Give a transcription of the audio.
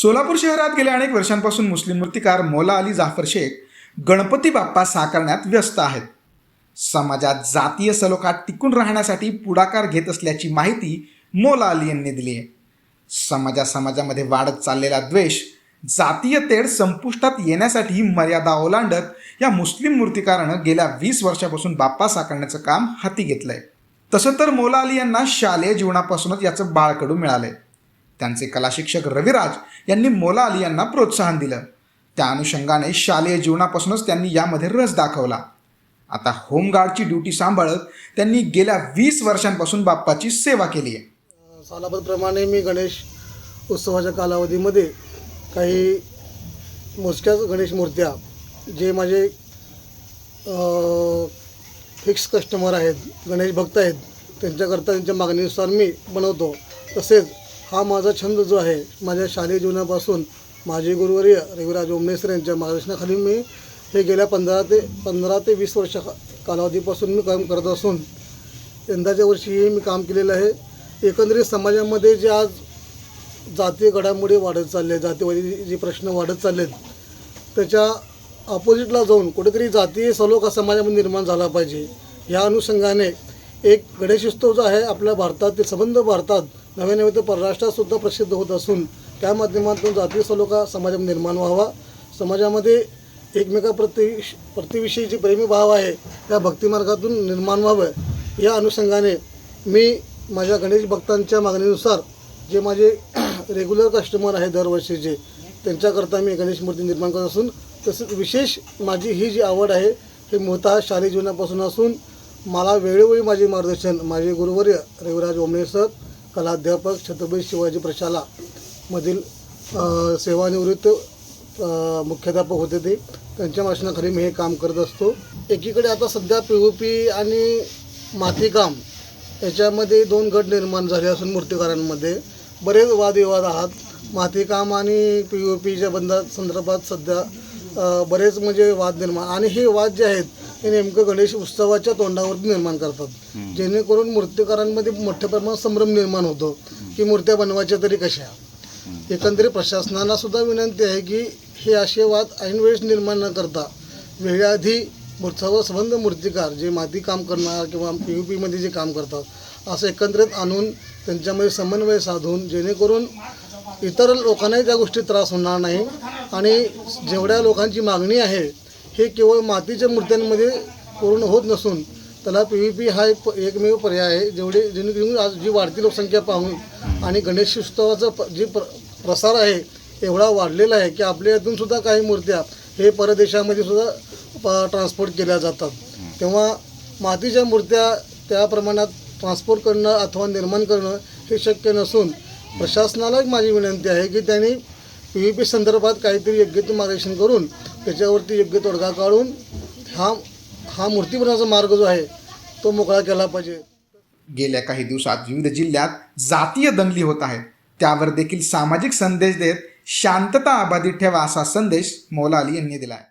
सोलापूर शहरात गेल्या अनेक वर्षांपासून मुस्लिम मूर्तिकार मौला अली जाफर शेख गणपती बाप्पा साकारण्यात व्यस्त आहेत. समाजात जातीय सलोखा टिकून राहण्यासाठी पुढाकार घेत असल्याची माहिती मौला अली यांनी दिली आहे. समाजा समाजामध्ये वाढत चाललेला द्वेष जातीय तेढ संपुष्टात येण्यासाठी मर्यादा ओलांडत या मुस्लिम मूर्तिकारानं गेल्या वीस वर्षापासून बाप्पा साकारण्याचं काम हाती घेतलंय. तसं तर मौला अली यांना शालेय जीवनापासूनच याचं बाळकडू मिळालंय. त्यांचे कला शिक्षक रविराज यांनी मोला अली यांना प्रोत्साहन दिलं. त्या अनुषंगाने शालेय जीवनापासूनच त्यांनी यामध्ये रस दाखवला. आता होमगार्डची ड्युटी सांभाळत त्यांनी गेल्या वीस वर्षांपासून बाप्पाची सेवा केली आहे. सालाबतप्रमाणे मी गणेश उत्सवाच्या कालावधीमध्ये काही मोजक्याच गणेश मूर्त्या जे माझे फिक्स कस्टमर आहेत गणेश भक्त आहेत त्यांच्याकरता त्यांच्या मागणीनुसार मी बनवतो. तसेच हा माझा छंद जो आहे माझ्या शालेय जीवनापासून माझे गुरुवर्य रविराज ओमनेसर यांच्या मार्गदर्शनाखाली मी हे गेल्या पंधरा ते पंधरा ते वीस वर्ष कालावधीपासून मी काम करत असून यंदाच्या वर्षीही मी काम केलेलं आहे. एकंदरीत समाजामध्ये जे आज जातीय घडामोडी वाढत चालले जातीवादी जे प्रश्न वाढत चाललेत त्याच्या ऑपोजिटला जाऊन कुठेतरी जातीय सलोखा समाजामध्ये निर्माण झाला पाहिजे. या अनुषंगाने एक गणेशोत्सव जो आहे आपल्या भारतातील संबंध भारतात नव्या नव्हे तर परराष्ट्रातसुद्धा प्रसिद्ध होत असून त्या माध्यमातून जातीय सलोखा समाजामध्ये निर्माण व्हावा. समाजामध्ये एकमेकाप्रती प्रतिविषयी जी प्रेमीभाव आहे त्या भक्तिमार्गातून निर्माण व्हावं. या अनुषंगाने मी माझ्या गणेश भक्तांच्या मागणीनुसार जे माझे रेग्युलर कस्टमर आहे दरवर्षीचे त्यांच्याकरता मी गणेश मूर्ती निर्माण करत असून तसेच विशेष माझी ही जी आवड आहे हे मुळतः शालेय जीवनापासून असून मला वेळोवेळी माझे मार्गदर्शन माझे गुरुवर्य रविराज ओमणे सर कलाध्यापक छत्रपती शिवाजी प्रशाला मधील सेवानिवृत्त मुख्याध्यापक होते ते. त्यांच्या भाषणाखाली मी हे काम करत असतो. एकीकडे आता सध्या पी ओ पी आणि मातीकाम याच्यामध्ये दोन गट निर्माण झाले असून मूर्तिकारांमध्ये. बरेच वादविवाद आहात. मातीकाम आणि पी ओ पीच्या बंदा संदर्भात सध्या बरेच म्हणजे वाद निर्माण आणि हे वाद जे आहेत हे नेमकं गणेश उत्सवाच्या तोंडावरती निर्माण करतात. जेणेकरून मूर्तिकारांमध्ये मोठ्या प्रमाणात संभ्रम निर्माण होतो की मूर्त्या बनवायच्या तरी कशा? एकंदरीत प्रशासनाला सुद्धा विनंती आहे की हे असे वाद ऐनवेळेस निर्माण न करता वेळेआधी सर्व संबंध मूर्तिकार जे माती काम करणार किंवा पी यू पीमध्ये जे काम करतात असं एकत्रित आणून त्यांच्यामध्ये समन्वय साधून जेणेकरून इतर लोकांनाही त्या गोष्टी त्रास होणार नाही. आणि जेवढ्या लोकांची मागणी आहे हे केवळ मातीच्या मूर्त्यांमध्ये पूर्ण होत नसून त्याला पी व्ही पी हा एक एकमेव पर्याय आहे जेवढे जेणेकरून आज जी वाढती लोकसंख्या पाहून आणि गणेश उत्सवाचा प जी प्र प्रसार आहे एवढा वाढलेला आहे की आपल्या यातून सुद्धा काही मूर्त्या हे परदेशामध्ये सुद्धा प ट्रान्सपोर्ट केल्या जातात. तेव्हा मातीच्या मूर्त्या त्या प्रमाणात ट्रान्सपोर्ट करणं अथवा निर्माण करणं हे शक्य नसून प्रशासनाला एक माझी विनंती आहे की त्यांनी पी व्ही पी संदर्भात काहीतरी योग्य ते मार्गदर्शन करून त्याच्यावरती योग्य तोडगा काढून हा हा मूर्ती बनवण्याचा मार्ग जो आहे तो मोकळा केला पाहिजे. गेल्या काही दिवसात विविध जिल्ह्यात जातीय दंगली होत आहे त्यावर देखील सामाजिक संदेश देत शांतता अबाधित ठेवा असा संदेश मौला अली यांनी दिला आहे